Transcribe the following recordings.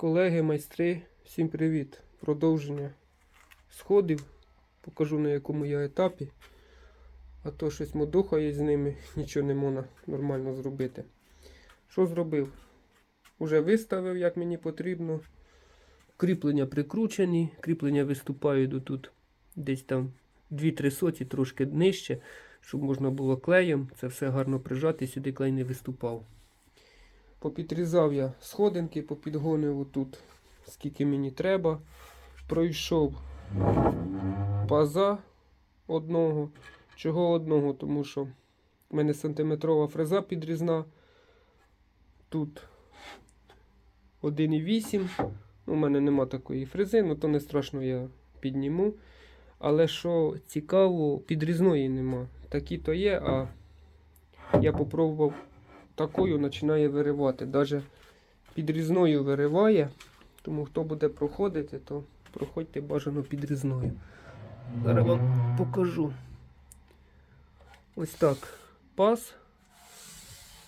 Колеги, майстри, всім привіт! Продовження сходів. Покажу на якому я етапі. А то щось модухає з ними, нічого не можна нормально зробити. Що зробив? Уже виставив, як мені потрібно. Кріплення прикручені, кріплення виступають до тут десь там 2-3 соті, трошки нижче, щоб можна було клеєм це все гарно прижати, сюди клей не виступав. Попідрізав я сходинки, попідгонив отут, скільки мені треба. Пройшов паза одного. Чого одного? Тому що в мене сантиметрова фреза підрізна. Тут 1,8. У мене нема такої фрези, ну то не страшно, я підніму. Але що цікаво, підрізної нема. Такі то є, а я попробував такою починає виривати. Навіть підрізною вириває. Тому хто буде проходити, то проходьте бажано підрізною. Зараз вам покажу. Ось так. Пас.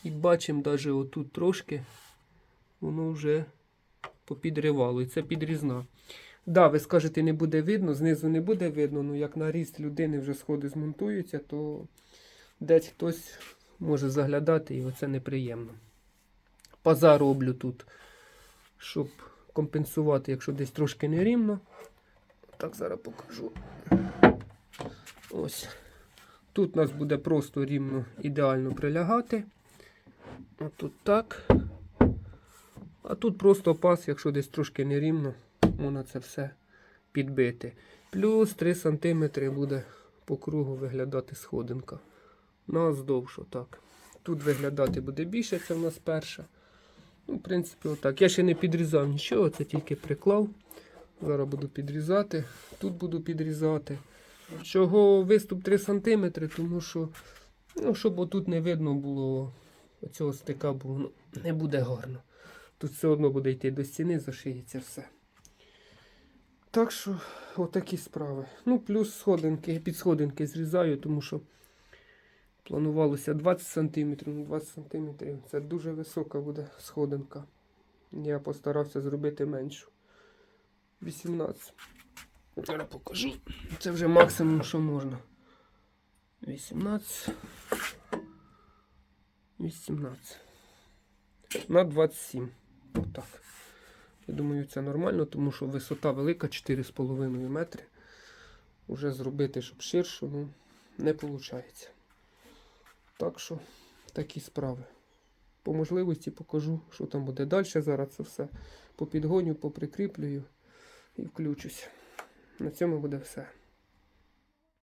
І бачимо навіть отут трошки воно вже попідривало. І це підрізна. Да, ви скажете, не буде видно, знизу не буде видно, ну як на ріст людини вже сходи змонтуються, то десь хтось може заглядати і оце неприємно. Паза роблю тут, щоб компенсувати, якщо десь трошки нерівно. Так, зараз покажу. Ось. Тут у нас буде просто рівно ідеально прилягати. Отут так. А тут просто пас, якщо десь трошки нерівно, можна це все підбити. Плюс 3 см буде по кругу виглядати сходинка. Наздовж отак. Тут виглядати буде більше, це в нас перша. Ну, в принципі, отак. Я ще не підрізав нічого, це тільки приклав. Зараз буду підрізати. Тут буду підрізати. Чого виступ 3 см, тому що, ну, щоб отут не видно було оцього стика, бо воно не буде гарно. Тут все одно буде йти до стіни, зашиється все. Так що, отакі справи. Ну, плюс сходинки, підсходинки зрізаю, тому що планувалося 20 см, ну 20 см це дуже висока буде сходинка. Я постарався зробити меншу. 18. Зараз покажу. Це вже максимум, що можна. 18. 18. На 27. Отак. Я думаю, це нормально, тому що висота велика 4,5 метри. Уже зробити, щоб ширше, ну, не виходить. Так що, такі справи. По можливості покажу, що там буде далі. Зараз це все попідгоню, поприкріплюю і включусь. На цьому буде все.